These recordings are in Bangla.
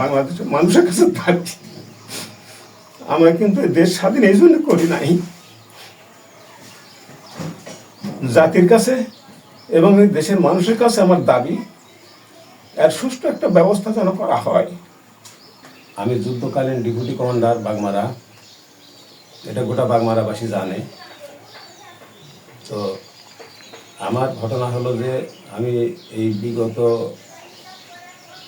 বাংলাদেশের মানুষের কাছে দাবি আমরা কিন্তু দেশ স্বাধীন এই জন্য করি নাই। জাতির কাছে এবং এই দেশের মানুষের কাছে আমার দাবি এর সুষ্ঠু একটা ব্যবস্থা যেন করা হয়। আমি যুদ্ধকালীন ডেপুটি কমান্ডার বাগমারা, এটা গোটা বাগমারাবাসী জানে। তো আমার ঘটনা হলো যে আমি এই বিগত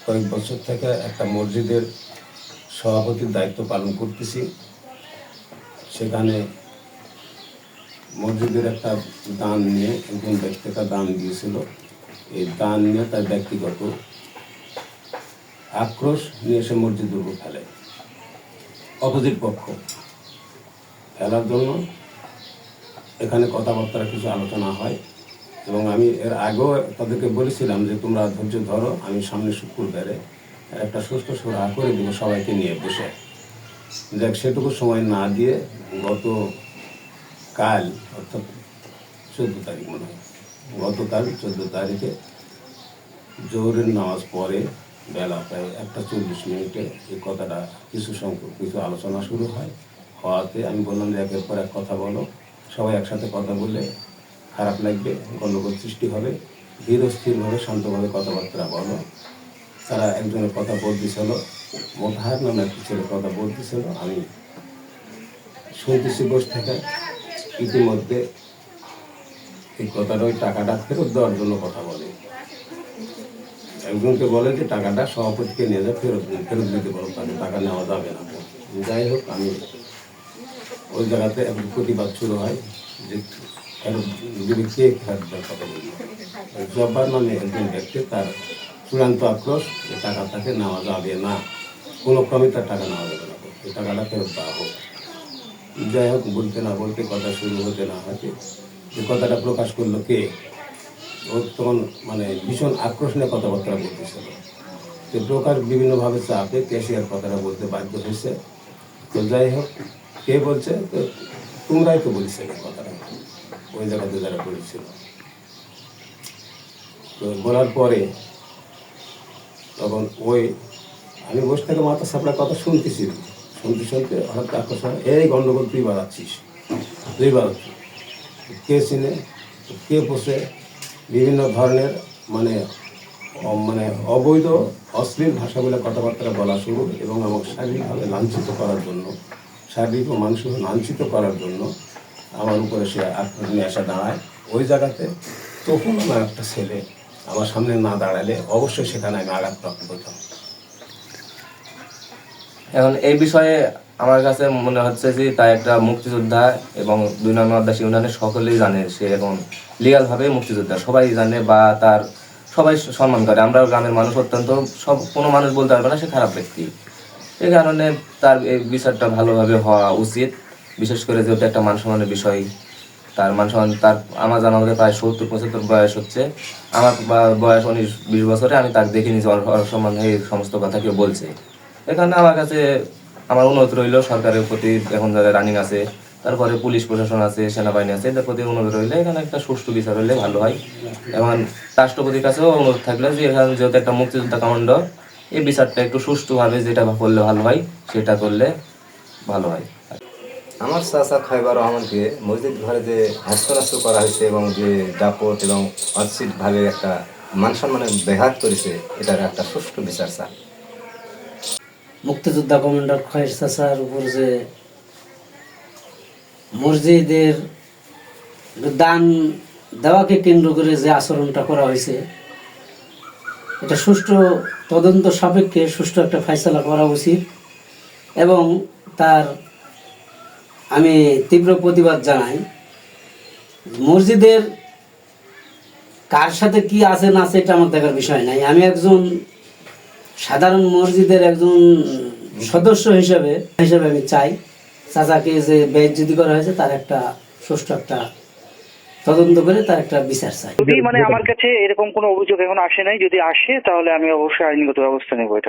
কয়েক বছর থেকে একটা মসজিদের সভাপতির দায়িত্ব পালন করতেছি। সেখানে মসজিদের একটা দান নিয়ে একজন ব্যক্তি একটা দান দিয়েছিল। এই দান নিয়ে তার ব্যক্তিগত আক্রোশ নিয়ে এসে মসজিদের উপর ফেলে। অপোজিট পক্ষ ফেলার জন্য এখানে কথাবার্তা কিছু আলোচনা হয়। এবং আমি এর আগেও তাদেরকে বলেছিলাম যে, তোমরা ধৈর্য ধরো, আমি সামনে শুক্রবারে একটা সুস্থ সুরাহা করে দেবো সবাইকে নিয়ে বসে। দেখ সেটুকু সময় না দিয়ে গত কাল, অর্থাৎ চোদ্দ তারিখ মনে হয় গতকাল চোদ্দ তারিখে জোহরের নামাজ পরে বেলা প্রায় একটা চল্লিশ মিনিটে এই কথাটা কিছু সংখ্যক, কিছু আলোচনা শুরু হয়। হওয়াতে আমি বললাম যে, একের পর এক কথা বলো। সবাই একসাথে কথা বললে খারাপ লাগবে, গণ্ডগোল সৃষ্টি হবে, ধীর স্থিরভাবে, শান্তভাবে কথাবার্তা বলো। তারা একজনের কথা বলতেছিল মোতাহার নামে একটা ছেলে কথা বলতেছিল আমি শুনতেছি বসে থেকে। ইতিমধ্যে এই কথাটা, ওই টাকাটা ফেরত দেওয়ার জন্য কথা বলে। একজনকে বলে যে, টাকাটা সভাপতিকে নিয়ে যা, ফেরত ফেরত দিতে পারো তাকে টাকা নেওয়া যাবে না। যাই হোক, আমি ওই জায়গাতে প্রতিবাদ শুরু হয়, যে কে ফেরত কথা বলব জব্বার নামে একজন ব্যক্তি তার চূড়ান্ত আক্রোশ যে টাকা তাকে নেওয়া যাবে না। কোনো ক্রমে তার টাকা নেওয়া যাবে না। এই টাকাটা ফেরত দেওয়া হোক। যাই হোক, বলতে না বলতে কথা শুরু হতে না হতে যে কথাটা প্রকাশ করল কে, ও তখন মানে ভীষণ আক্রোশ নিয়ে কথাবার্তা বলতেছিল। তো প্রকাশ বিভিন্নভাবে চাপে ক্যাশিয়ার কথাটা বলতে বাধ্য হয়েছে। তো যাই হোক, কে বলছে? তো তোমরাই তো বলেছিলে কথাটা। ওই জায়গাতে যারা বলেছিল তো বলার পরে তখন ওই আমি বসে থেকে মাথা সাপড়ার কথা শুনতেছি। শুনতে শুনতে হঠাৎ আকাশ হয়, এই গন্ডগোল তুই বাড়াচ্ছিস তুই বাড়াচ্ছিস। কে চিনে কে পোষে বিভিন্ন ধরনের মানে মানে অবৈধ অশ্লীল ভাষাগুলো কথাবার্তা বলা শুরু এবং আমাকে শারীরিকভাবে লাঞ্ছিত করার জন্য শারীরিক ও মানসিক লাঞ্ছিত করার জন্য আমার উপরে সে আক্রমণ নিয়ে আসা দাঁড়ায়। ওই জায়গাতে তখন আমার একটা ছেলে আমার সামনে না দাঁড়ালে অবশ্যই সেখানে আমি আঘাতপ্রাপ্ত হতাম। এখন এই বিষয়ে আমার কাছে মনে হচ্ছে যে তাই একটা মুক্তিযোদ্ধা এবং দুই নম্বর আদাসী ইউনিয়নের সকলেই জানে সে এখন লিগালভাবে মুক্তিযোদ্ধা। সবাই জানে বা তার সবাই সম্মান করে। আমরা গ্রামের মানুষ অত্যন্ত। সব কোনো মানুষ বলতে পারবে না, সে খারাপ ব্যক্তি। এই কারণে তার এই বিচারটা ভালোভাবে হওয়া উচিত। বিশেষ করে যেহেতু একটা মান সম্মানের বিষয়, তার মান সম্মান তার আমার জানা মতে প্রায় সত্তর, পঁচাত্তর বয়স হচ্ছে। আমার বয়স উনিশ, বিশ বছরে আমি যে ওর- ওর সম্বন্ধে এই সমস্ত কথা কেউ বলছে। এখানে আমার কাছে আমার অনুরোধ রইল সরকারের প্রতি, এখন যারা রানিং আছে, তারপরে পুলিশ প্রশাসন আছে, সেনাবাহিনী আছে, এদের প্রতি অনুরোধ রইলে এখানে একটা সুষ্ঠু বিচার হলে ভালো হয়। এবং রাষ্ট্রপতির কাছেও অনুরোধ থাকলে যে এখানে যেহেতু একটা মুক্তিযোদ্ধা কমান্ড এই বিচারটা একটু সুষ্ঠুভাবে যেটা করলে ভালো হয়, সেটা করলে ভালো হয়। আমার চাচা খাইবার রহমানকে মসজিদ ঘরে যে হাস্যরাস্য করা হয়েছে এবং যে দাপট এবং অচ্ছিটভাবে একটা মান সম্মানের ব্যাঘাত করেছে, এটার একটা সুষ্ঠু বিচার চাই। মুক্তিযোদ্ধা কমান্ডার খয়ের চাচার উপর যে মসজিদের দান দেওয়াকে কেন্দ্র করে যে আচরণটা করা হয়েছে, এটা সুষ্ঠু তদন্ত সাপেক্ষে সুষ্ঠু একটা ফয়সলা করা উচিত এবং তার আমি তীব্র প্রতিবাদ জানাই। মসজিদের কার সাথে কি আছে না এটা আমার দেখার বিষয় নাই। আমি একজন সাধারণ মসজিদের একজন সদস্য হিসেবে হিসেবে আমি চাই। চাচাকে যে বেজ্জতি করা হয়েছে, তার একটা সুষ্ঠু একটা তদন্ত করে তার একটা বিচার চাই। যদি মানে আমার কাছে এরকম কোনো অভিযোগ এখন আসে নাই, যদি আসে, তাহলে আমি অবশ্যই আইনগত ব্যবস্থা নেব এটা।